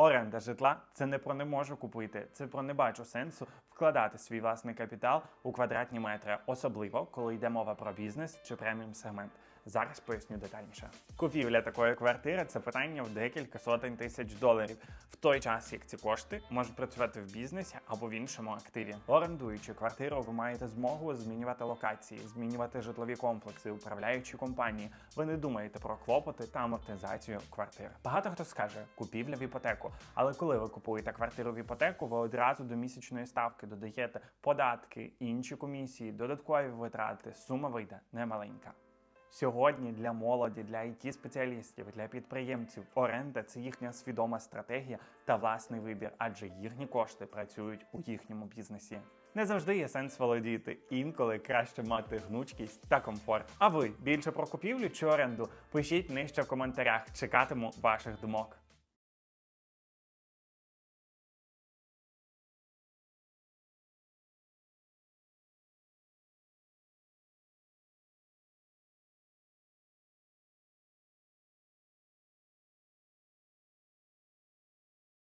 Оренда житла це не про не можу купити, це про не бачу сенсу вкладати свій власний капітал у квадратні метри, особливо коли йде мова про бізнес чи преміум сегмент. Зараз поясню детальніше. Купівля такої квартири це питання в декілька сотень тисяч доларів, в той час як ці кошти можуть працювати в бізнесі або в іншому активі. Орендуючи квартиру, ви маєте змогу змінювати локації, змінювати житлові комплекси, управляючі компанії. Ви не думаєте про клопоти та амортизацію квартир. Багато хто скаже купівля в іпотеку, але коли ви купуєте квартиру в іпотеку, ви одразу до місячної ставки додаєте податки, інші комісії, додаткові витрати. Сума вийде немаленька. Сьогодні для молоді, для it спеціалістів, для підприємців оренда це їхня свідома стратегія та власний вибір, адже їхні кошти працюють у їхньому бізнесі. Не завжди є сенс володіти. Інколи краще мати гнучкість та комфорт. А ви більше про купівлю чи оренду? Пишіть нижче в коментарях. Чекатиму ваших думок.